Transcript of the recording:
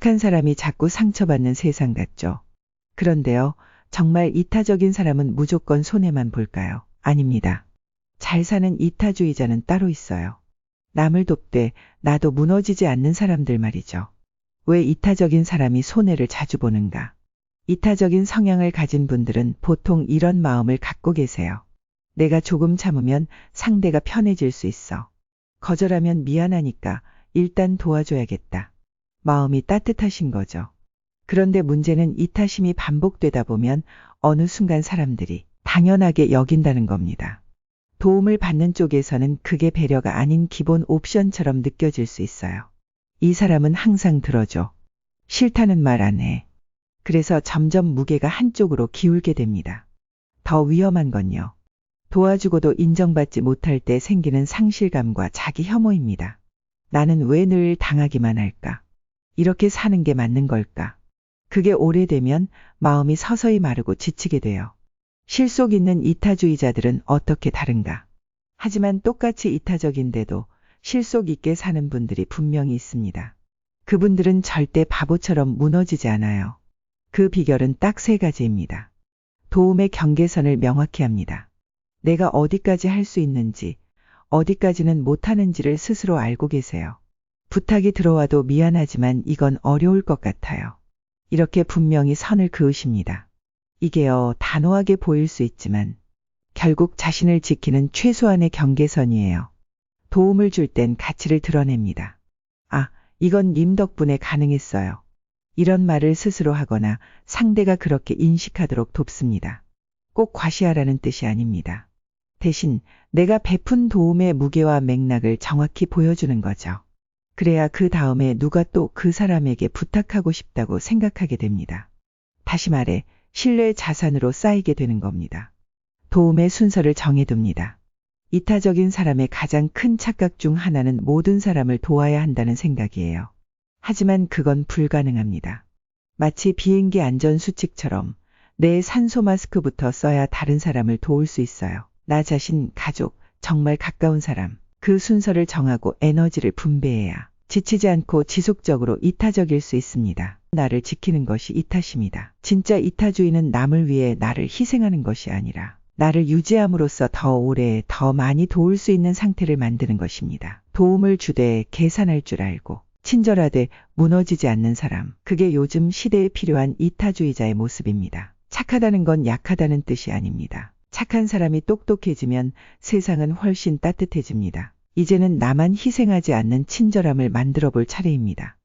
착한 사람이 자꾸 상처받는 세상 같죠. 그런데요, 정말 이타적인 사람은 무조건 손해만 볼까요? 아닙니다. 잘 사는 이타주의자는 따로 있어요. 남을 돕되 나도 무너지지 않는 사람들 말이죠. 왜 이타적인 사람이 손해를 자주 보는가? 이타적인 성향을 가진 분들은 보통 이런 마음을 갖고 계세요. 내가 조금 참으면 상대가 편해질 수 있어. 거절하면 미안하니까 일단 도와줘야겠다. 마음이 따뜻하신 거죠. 그런데 문제는 이 타심이 반복되다 보면 어느 순간 사람들이 당연하게 여긴다는 겁니다. 도움을 받는 쪽에서는 그게 배려가 아닌 기본 옵션처럼 느껴질 수 있어요. 이 사람은 항상 들어줘. 싫다는 말 안 해. 그래서 점점 무게가 한쪽으로 기울게 됩니다. 더 위험한 건요. 도와주고도 인정받지 못할 때 생기는 상실감과 자기 혐오입니다. 나는 왜 늘 당하기만 할까? 이렇게 사는 게 맞는 걸까? 그게 오래되면 마음이 서서히 마르고 지치게 돼요. 실속 있는 이타주의자들은 어떻게 다른가? 하지만 똑같이 이타적인데도 실속 있게 사는 분들이 분명히 있습니다. 그분들은 절대 바보처럼 무너지지 않아요. 그 비결은 딱 세 가지입니다. 도움의 경계선을 명확히 합니다. 내가 어디까지 할 수 있는지, 어디까지는 못하는지를 스스로 알고 계세요. 부탁이 들어와도 미안하지만 이건 어려울 것 같아요. 이렇게 분명히 선을 그으십니다. 이게요, 단호하게 보일 수 있지만, 결국 자신을 지키는 최소한의 경계선이에요. 도움을 줄 땐 가치를 드러냅니다. 아, 이건 님 덕분에 가능했어요. 이런 말을 스스로 하거나 상대가 그렇게 인식하도록 돕습니다. 꼭 과시하라는 뜻이 아닙니다. 대신 내가 베푼 도움의 무게와 맥락을 정확히 보여주는 거죠. 그래야 그 다음에 누가 또 그 사람에게 부탁하고 싶다고 생각하게 됩니다. 다시 말해, 신뢰 자산으로 쌓이게 되는 겁니다. 도움의 순서를 정해둡니다. 이타적인 사람의 가장 큰 착각 중 하나는 모든 사람을 도와야 한다는 생각이에요. 하지만 그건 불가능합니다. 마치 비행기 안전 수칙처럼 내 산소 마스크부터 써야 다른 사람을 도울 수 있어요. 나 자신, 가족, 정말 가까운 사람. 그 순서를 정하고 에너지를 분배해야 지치지 않고 지속적으로 이타적일 수 있습니다. 나를 지키는 것이 이타심이다. 진짜 이타주의는 남을 위해 나를 희생하는 것이 아니라 나를 유지함으로써 더 오래 더 많이 도울 수 있는 상태를 만드는 것입니다. 도움을 주되 계산할 줄 알고 친절하되 무너지지 않는 사람. 그게 요즘 시대에 필요한 이타주의자의 모습입니다. 착하다는 건 약하다는 뜻이 아닙니다. 착한 사람이 똑똑해지면 세상은 훨씬 따뜻해집니다. 이제는 나만 희생하지 않는 친절함을 만들어 볼 차례입니다.